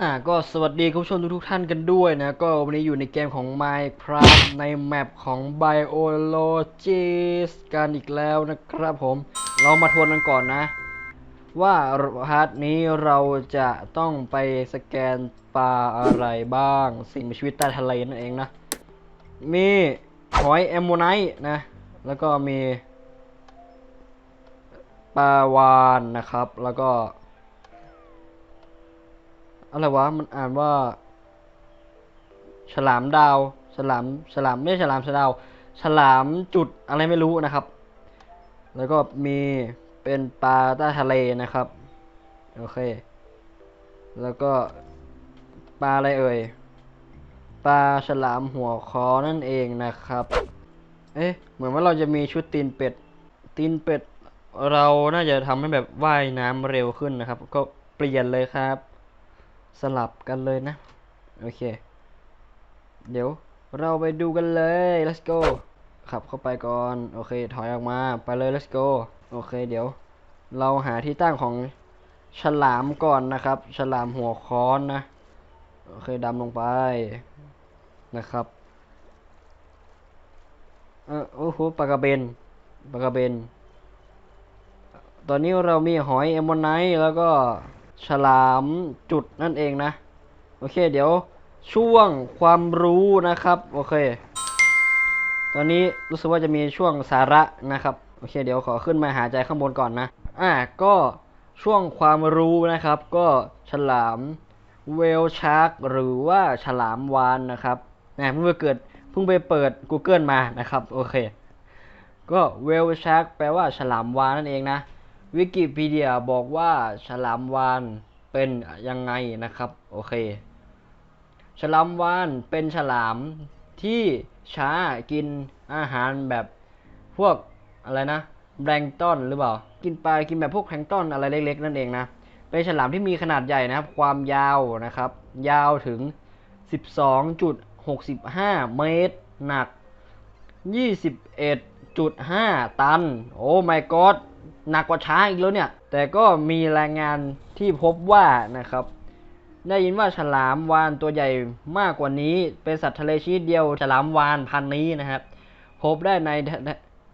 อ่าก็สวัสดีคุณผู้ชมทุกๆท่านกันด้วยนะ ก็วันนี้อยู่ในเกมของ Minecraft ในแมปของ Biologist กันอีกแล้วนะครับผม เรามาทวนกันก่อนนะ ว่าพาร์ทนี้เราจะต้องไปสแกนปลาอะไรบ้าง สิ่งมีชีวิตใต้ทะเลนั่นเองนะ มีหอยแอมโมไนต์นะ แล้วก็มีปลาวานนะครับแล้วก็ อะไรวะ มันอ่านว่า ฉลามดาว ฉลาม ฉลามไม่ใช่ฉลามฉลาว ฉลามจุดอะไรไม่รู้นะครับ แล้วก็มีเป็นปลาใต้ทะเลนะครับ โอเค แล้วก็ปลาอะไรเอ่ย ปลาฉลามหัวคอนั่นเองนะครับ เอ๊ะ เหมือนว่าเราจะมีชุดตีนเป็ด ตีนเป็ดเราน่าจะทำให้แบบว่ายน้ำเร็วขึ้นนะครับ ก็เปลี่ยนเลยครับ สลับกันเลยนะ โอเค เดี๋ยวเราไปดูกันเลย let's go ขับเข้าไปก่อน โอเค ถอยออกมา ไปเลย let's go โอเค เดี๋ยว เราหาที่ตั้งของฉลามก่อนนะครับ ฉลามหัวค้อนนะ โอเคดำลงไปนะครับ เออโอ้โหปลากระเบนปลากระเบน ตอนนี้เรามีหอยแอมโมไนต์แล้วก็ ฉลามจุดนั่นเองนะ โอเค เดี๋ยวช่วงความรู้นะครับ โอเค ตอนนี้รู้สึกว่าจะมีช่วงสาระนะครับ โอเค เดี๋ยวขอขึ้นมาหาใจข้างบนก่อนนะ อ่าก็ช่วงความรู้นะครับ ก็ฉลามเวลชาร์กหรือว่าฉลามวานนะครับนะเพิ่งไปเกิดเพิ่งไปเปิด Google มานะครับ โอเค ก็เวลชาร์กแปลว่าฉลามวานนั่นเองนะ วิกิพีเดียบอกว่าฉลามวานเป็นยังไงนะครับ โอเค ฉลามวานเป็นฉลามที่ช้ากินอาหารแบบพวกอะไรนะแบงต้นหรือเปล่า กินปลากินแบบพวกแพลงต้นอะไรเล็ก ๆ นั่นเองนะ เป็นฉลามที่มีขนาดใหญ่นะครับ ความยาวนะครับ ยาวถึง 12.65 เมตร หนัก 21.5 ตัน โอ้ my god หนักกว่าช้างอีกแล้วเนี่ย แต่ก็มีรายงานที่พบว่านะครับได้ยินว่าฉลามวาฬตัวใหญ่มากกว่านี้ เป็นสัตว์ทะเลชนิดเดียวฉลามวาฬพันนี้นะครับ พบได้ใน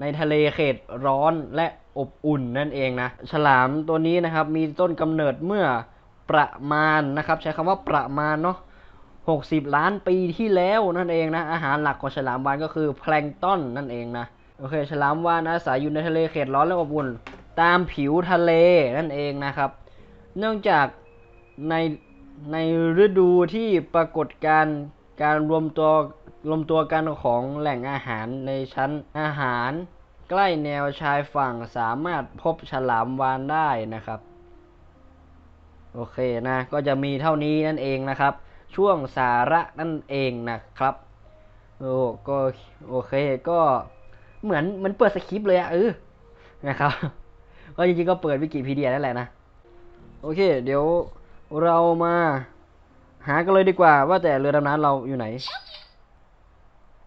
ในทะเลเขตร้อนและอบอุ่นนั่นเองนะฉลามตัวนี้นะครับ มีต้นกำเนิดเมื่อประมาณนะครับ ใช้คำว่าประมาณเนาะ60 ล้านปีที่แล้วนั่นเองนะอาหารหลักของฉลามวาฬก็คือแพลงก์ต้นนั่นเองนะ โอเค ฉลามวาฬอาศัยอยู่ในทะเลเขตร้อนและอบอุ่น ตามผิวทะเลนั่นเองนะครับ เนื่องจากในในฤดูที่ปรากฏการการรวมตัวรวมตัวกันของแหล่งอาหารในชั้นอาหาร ใกล้แนวชายฝั่งสามารถพบฉลามวาฬได้นะครับ โอเคนะ ก็จะมีเท่านี้นั่นเองนะครับ ช่วงสาระนั่นเองนะครับ โอ้ก็โอเคก็ เหมือนเหมันเปิดสคริปต์เลยอะเออนะครับก็จริงๆก็เปิดวิกิพีเดียนั่นแหละนะ โอเค เดี๋ยวเรามาหากันเลยดีกว่า ว่าแต่เรือดำน้ำเราอยู่ไหน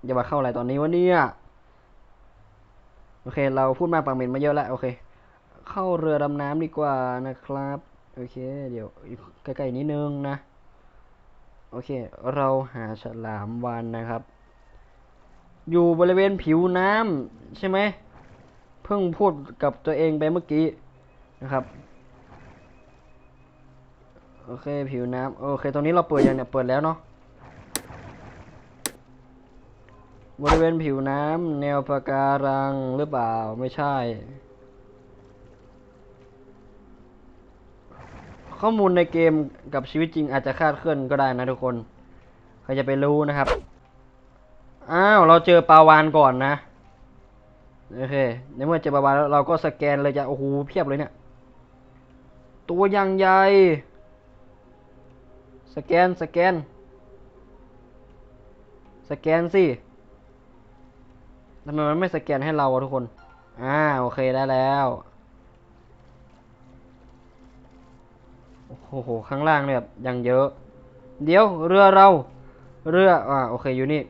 อย่ามาเข้าอะไรตอนนี้วะเนี่ยโอเค เราพูดมากปากเหม็นมาเยอะแล้วโอเค เข้าเรือดำน้ำดีกว่านะครับโอเค เดี๋ยวใกล้ๆนิดนึงนะ โอเค เราหาฉลามวานนะครับ อยู่บริเวณผิวน้ำใช่ไหมเพิ่งพูดกับตัวเองไปเมื่อกี้นะครับโอเคผิวน้ำโอเคตรงนี้เราเปิดยังเนี่ยเปิดแล้วเนาะบริเวณผิวน้ำแนวปะการังหรือเปล่าไม่ใช่ ข้อมูลในเกมกับชีวิตจริงอาจจะคาดเคลื่อนก็ได้นะทุกคน ใครจะไปรู้นะครับ อ้าว เราเจอปลาวานก่อนนะ โอเค ในเมื่อเจอปลาวานแล้วเราก็สแกนเลยจะโอ้โหเพียบเลยเนี่ย ตัวยังใหญ่ สแกน สแกน สแกนสิทำไมมันไม่สแกนให้เราอะทุกคน อ่า โอเคได้แล้ว โอ้โห ข้างล่างเนี่ยยังเยอะ เดี๋ยวเรือเรา เรือ อ่า โอเค อยู่นี่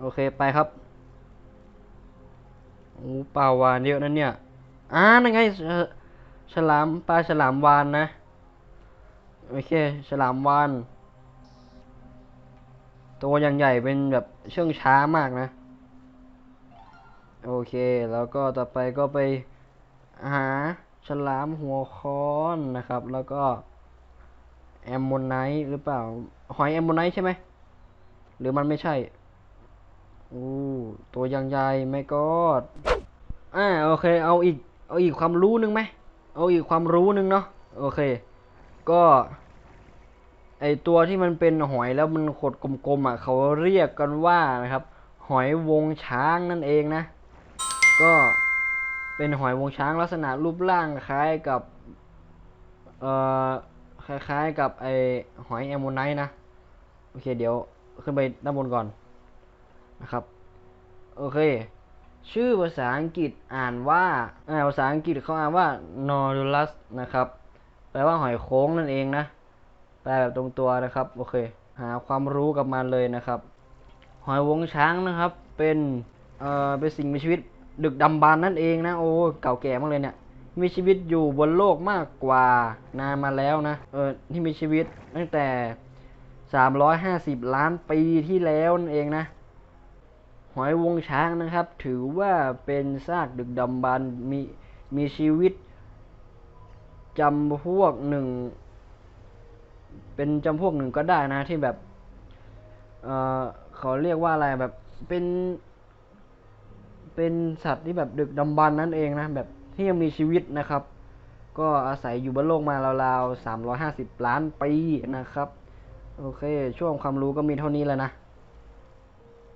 โอเคไปครับโอ้ปลาวานเยอะนั่นเนี่ยอ่านั่นไงฉลามปลาฉลามวานนะโโอเคฉลามวาน ตัวอย่างใหญ่เป็นแบบเชื่องช้ามากนะ โอเค แล้วก็ต่อไปก็ไปหาฉลามหัวค้อนนะครับ แล้วก็แอมโมไนท์หรือเปล่า หอยแอมโมไนท์ใช่ไหม หรือมันไม่ใช่ อู้ตัวย่างใหญ่ไม่กอดอ่าโอเค เอาอีก เอาอีกความรู้หนึ่งไหมเอาอีกความรู้หนึ่งเนาะโอเค ก็ไอตัวที่มันเป็นหอยแล้วมันขดกลมๆอะเขาเรียกกันว่านะครับ หอยวงช้างนั่นเองนะ ก็เป็นหอยวงช้างลักษณะรูปร่างคล้ายกับเอ่อคล้ายๆกับไอหอยแอมโมไนท์นะ โอเคเดี๋ยวขึ้นไปด้านบนก่อน นะครับ โอเค ชื่อภาษาอังกฤษอ่านว่าอ่าภาษาอังกฤษเขาอ่านว่า Nodulus นะครับ แปลว่าหอยโค้งนั่นเองนะ แปลแบบตรงตัวนะครับ โอเค หาความรู้กับมันเลยนะครับ หอยวงช้างนะครับ เป็น เอ่อ เป็นสิ่งมีชีวิตดึกดำบรรนั่นเองนะ โอ้ เก่าแก่มากเลยเนี่ยมีชีวิตอยู่บนโลกมากกว่านานมาแล้วนะ เออที่มีชีวิตตั้งแต่ 350 ล้านปีที่แล้วนั่นเองนะ หอยวงช้างนะครับ ถือว่าเป็นซากดึกดำบรรมีมีชีวิตจำพวกหนึ่ง เป็นจำพวกหนึ่งก็ได้นะที่แบบเออเขาเรียกว่าอะไรแบบเป็น เป็นสัตว์ที่แบบดึกดำบรรนั่นเองนะแบบที่ยังมีชีวิตนะครับ ก็อาศัยอยู่บนโลกมาราวๆสามร้อยห้าสิบล้านปีนะครับ โอเค ช่วงความรู้ก็มีเท่านี้แล้วนะ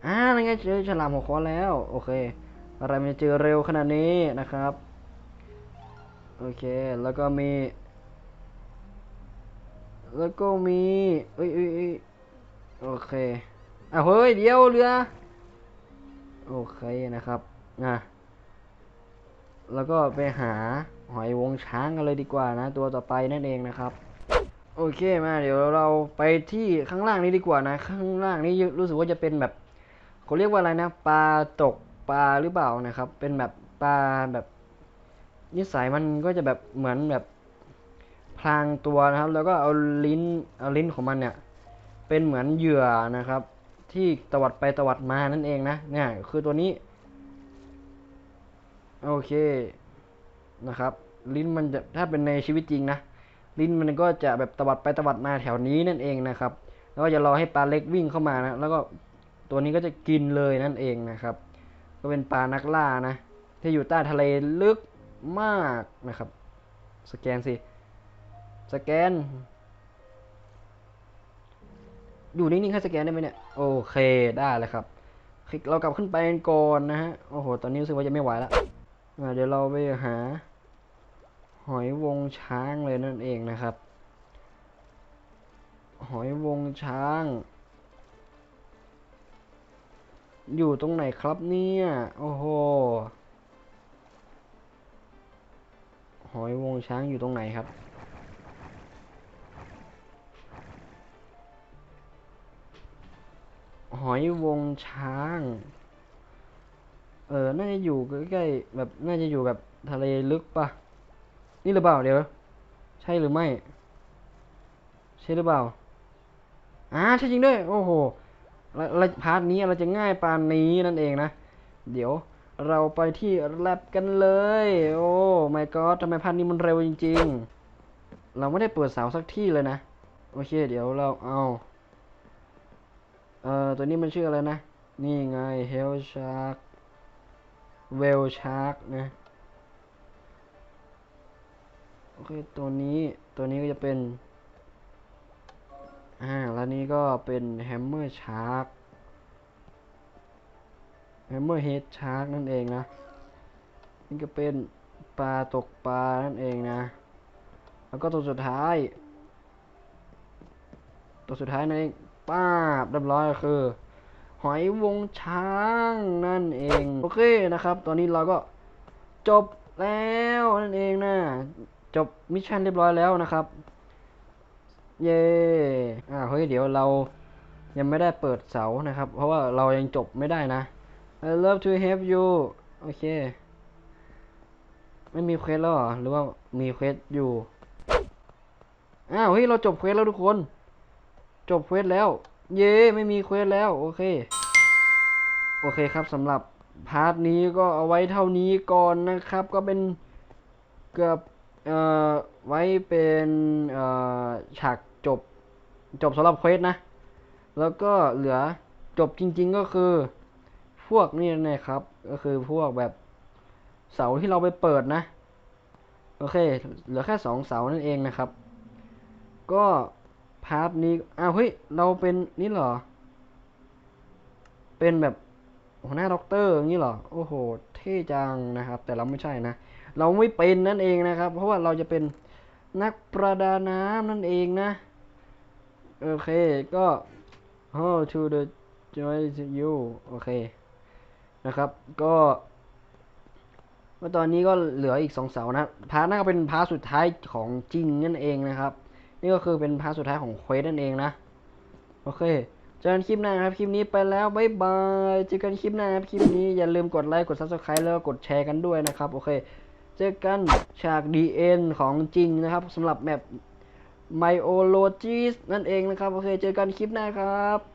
อ่านั่นไงเจอฉลามหัวค้อนแล้ว โอเค อะไรมันจะเจอเร็วขนาดนี้นะครับ โอเค แล้วก็มี แล้วก็มีเอ้ยเอ้ยเอโอเคอะเฮ้ย เดี๋ยวเรือ โอเคนะครับนะแล้วก็ไปหาหอยวงช้างกันเลยดีกว่านะ ตัวต่อไปนั่นเองนะครับโอเคมาเดี๋ยวเราไปที่ข้างล่างนี้ดีกว่านะ ข้างล่างนี้รู้สึกว่าจะเป็นแบบ เขาเรียกว่าอะไรนะปลาตกปลาหรือเปล่านะครับ เป็นแบบปลาแบบนิสัยมันก็จะแบบเหมือนแบบพลางตัวนะครับ แล้วก็เอาลิ้นเอาลิ้นของมันเนี่ย เป็นเหมือนเหยื่อนะครับ ที่ตวัดไปตวัดมานั่นเองนะเนี่ยคือตัวนี้ โอเคนะครับ ลิ้นมันจะถ้าเป็นในชีวิตจริงนะลิ้นมันก็จะแบบตวัดไปตวัดมาแถวนี้นั่นเองนะครับ แล้วก็จะรอให้ปลาเล็กวิ่งเข้ามานะแล้วก็ ตัวนี้ก็จะกินเลยนั่นเองนะครับ ก็เป็นปลานักล่านะที่อยู่ใต้ทะเลลึกมากนะครับ สแกนสิ สแกน อยู่นิ่งๆให้สแกนได้ไหมเนี่ย โอเคได้เลยครับ คลิกเรากลับขึ้นไปก่อนนะฮะ โอ้โห ตอนนี้รู้สึกว่าจะไม่ไหวแล้วเดี๋ยวเราไปหา หอยวงช้างเลยนั่นเองนะครับ หอยวงช้าง อยู่ตรงไหนครับเนี่ย โอ้โห หอยวงช้างอยู่ตรงไหนครับ หอยวงช้าง เออ น่าจะอยู่ใกล้ๆแบบ น่าจะอยู่แบบทะเลลึกปะนี่หรือเปล่าเดี๋ยว ใช่หรือไม่ ใช่หรือเปล่าอ่าใช่จริงด้วย โอ้โห แล้วแล้วพาร์ทนี้เราจะง่ายปานนี้นั่นเองนะ เดี๋ยวเราไปที่แลบกันเลย โอ้ไม่ก็ทำไมพาร์ทนี้มันเร็วจริง ๆ เราไม่ได้เปิดเสาสักที่เลยนะ โอเค เดี๋ยวเราเอาเอ่อตัวนี้มันชื่ออะไรนะ นี่ไง Hell Shark Whale Shark นะโอเค ตัวนี้ตัวนี้ก็จะเป็น อ่า แล้วนี้ก็เป็น Hammer Shark Hammer Head Shark นั่นเองนะ นี่ก็เป็นปลาตกปลานั่นเองนะ แล้วก็ตัวสุดท้าย ตัวสุดท้ายนั่นเองป้าบเรียบร้อยก็คือ หอยวงช้างนั่นเอง โอเคนะครับ ตอนนี้เราก็จบแล้วนั่นเองนะ จบมิชชั่นเรียบร้อยแล้วนะครับ เย่อ่าเฮ้ยเดี๋ยวเรายังไม่ได้เปิดเสานะครับ เพราะว่าเรายังจบไม่ได้นะ I love to have you โอเค ไม่มีเควสแล้วหรอ หรือว่ามีเควสอยู่ อ้าวเฮ้ยเราจบเควสแล้วทุกคน จบเควสแล้ว เย้ไม่มีเควสแล้ว โอเค โอเคครับสำหรับพาร์ทนี้ก็เอาไว้เท่านี้ก่อนนะครับ ก็เป็นเกือบ เอ่อไว้เป็นเอ่อฉากจบจบสำหรับเควสนะ แล้วก็เหลือจบจริง ๆก็คือพวกนี่นะครับ ก็คือพวกแบบเสาที่เราไปเปิดนะ โอเค เหลือแค่สองเสานั่นเองนะครับ ก็พาร์ทนี้อ้าวเฮ้ย เราเป็นนี่เหรอ เป็นแบบหัวหน้าด็อกเตอร์อย่างนี้เหรอ โอ้โห เท่จังนะครับ แต่เราไม่ใช่นะ เราไม่เป็นนั่นเองนะครับ เพราะว่าเราจะเป็นนักประดาน้ำนั่นเองนะ โอเคก็ how to the joy you โอเคนะครับ ก็ว่าตอนนี้ก็เหลืออีกสองเสานะพาร์ทน้าก็เป็นพาร์ทสุดท้ายของจริงนั่นเองนะครับ นี่ก็คือเป็นพาร์ทสุดท้ายของเควสนั่นเองนะ โอเคเจอกันคลิปหน้าครับคลิปนี้ไปแล้วบ๊ายบายเจอกันคลิปหน้าครับคลิปนี้อย่าลืมกดไลค์กด subscribe แล้วก็กดแชร์กันด้วยนะครับ โอเค เจอกันฉาก DN ของจริงนะครับสำหรับแมป Myologist นั่นเองนะครับ โอเค เจอกันคลิปหน้าครับ